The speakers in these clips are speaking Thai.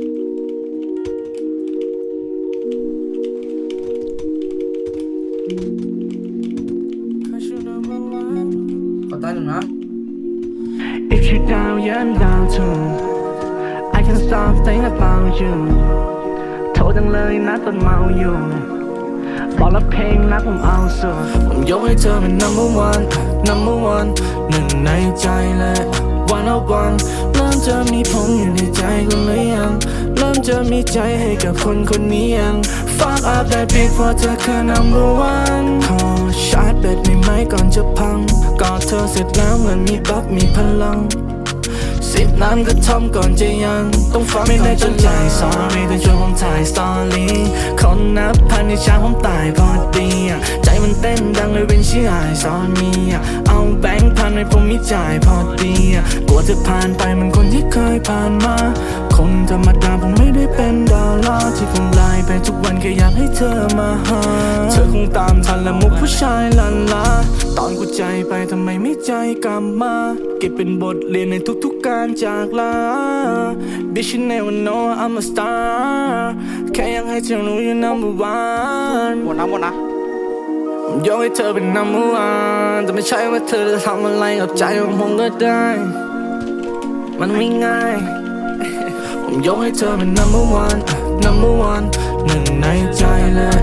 ขอต้อนหนึ่งนะ If you down, yeah, I'm down too. I can't stop thinking about you. โทษจังเลยนะตอนเมาอยู่บอกแล้วเพลงรักผมเอาสุดผมยกให้เธอเป็น number one number one หนึ่งในใจเลย one of one เริ่ม จะมีผมอยู่ในใจคุณหรือยัง เริ่มจะมีใจให้กับคนคนนี้ยัง fuck up that beat เพราะเธอคือ number one ขอชาร์จแบตได้ไหมก่อนจะพังกอดเธอเสร็จแล้วเหมือนมีบัฟมีพลังสิบน้ำก็ทำก่อนจะยัง ต้องฟังไม่ได้จนใจ sorry แต่ช่วยผมถ่าย story คนนับพันในช้าผมตายพอดีอะใจมันเต้นดังเลยเป็นชื่อไอซอนมี อะเอาแบงค์พันให้ผมมีจ่ายพอดีกลัวจะผ่านไปเหมันคนที่เคยผ่านมา คนธรรมดาผมไม่ได้เป็นดาราที่ผมไลน์ไปทุกวันแค่อยากให้เธอมาหา เธอคงตามทันและมุกผู้ชายลันลาตอนกูใจไปทำไมไม่ใจกลับมา เก็บเป็นบทเรียนในทุกๆการจากลา Bitch you never know I'm a star แค่อยากให้เธอรู้ you number one หมดนะหมดนะ ยกให้เธอเป็น number one แต่ไม่ใช่ว่าเธอจะทำอะไรกับใจของผมก็ได้ มันไม่ง่าย ผมยกให้เธอเป็น number one number one หนึ่งในใจเลย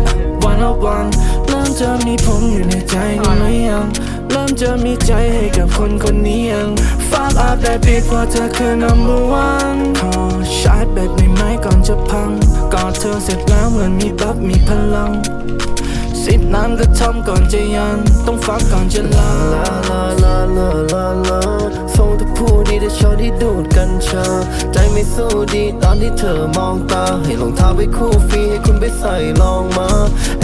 one of one เริ่มจะมีผมอยู่ในใจกันหรือยัง เริ่มจะมีใจให้กับคนคนนี้ยัง fuck up that beat เพราะเธอคือ number one ขอชาร์จแบตได้ไหมก่อนจะพังกอดเธอเสร็จแล้วเหมือนมีบัฟมีพลัง สิบน้ำก็ทำก่อนจะยังต้องฟังก่อนจะลาลาลาลาลาลาลาส่งทุกผู้ดีแต่ชอบที่ดูดกัญชา ใจไม่สู้ดีตอนที่เธอมองตา ให้รองเท้าไปคู่ฟรีให้คุณไปใส่ลองมา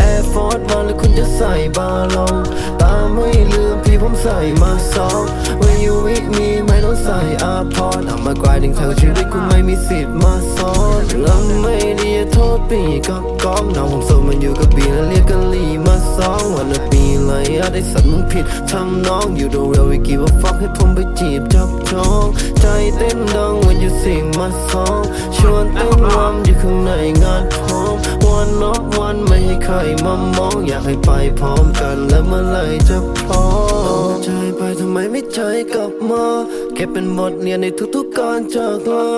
Air Force มาแล้วคุณจะใส่บาลอง ตาไม่ลืมพี่ผมใส่มาสอง When you with me ไม่ต้องใส่อาพอ มากวาดึงทางชีวิตคุณไม่มีสิทธิ์มาซ้อนแล้วไม่ดีโทษปีกับกองน้องผมโซมันอยู่กับบีแล้วเรียกกันลีมาสองวันละปีเลยอะได้สัตว์มึงผิดทำน้องอยู่ดูเรียววิกีว่าฟักให้ผมไปจีบจับจองใจเต้นดังวันอยู่สิ่งมาสองชวนเต้นรำอยู่ข้างในงาน วันนอกวันไม่ให้ใครมามองอยากให้ไปพร้อมกัน และเมื่อไหรจะพร้อมใจไปทำไมไม่ใจกลับมาเก็บเป็นบทเรียนในทุกๆการจากลา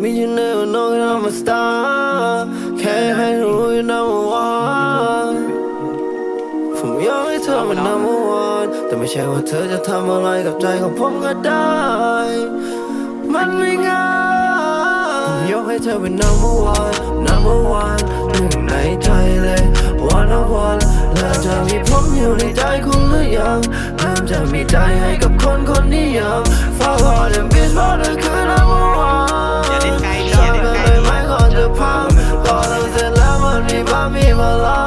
มีอยู่ในวันน้อง I'm a star แค่ให้รู้อยู่นะว่าผมอยากให้เธอเป็น number one แต่ไม่ใช่ว่าเธอจะทำอะไรกับใจของผมก็ได้ มันไม่ง่าย ยกให้เธอเป็น number one number one หนึ่งในใจเลย one of one แล้วจะมีผมอยู่ในใจคุณหรือยังเพิ่มจะมีใจให้กับคนคนนี้ยัง Fuck all them bitch เพราะเธอคือ number one อยาเล่นไกลอยาเล่นไกลไม่ก่อนจะพังก่อเราเสร็จแล้วมันมีบ้ามีมาลา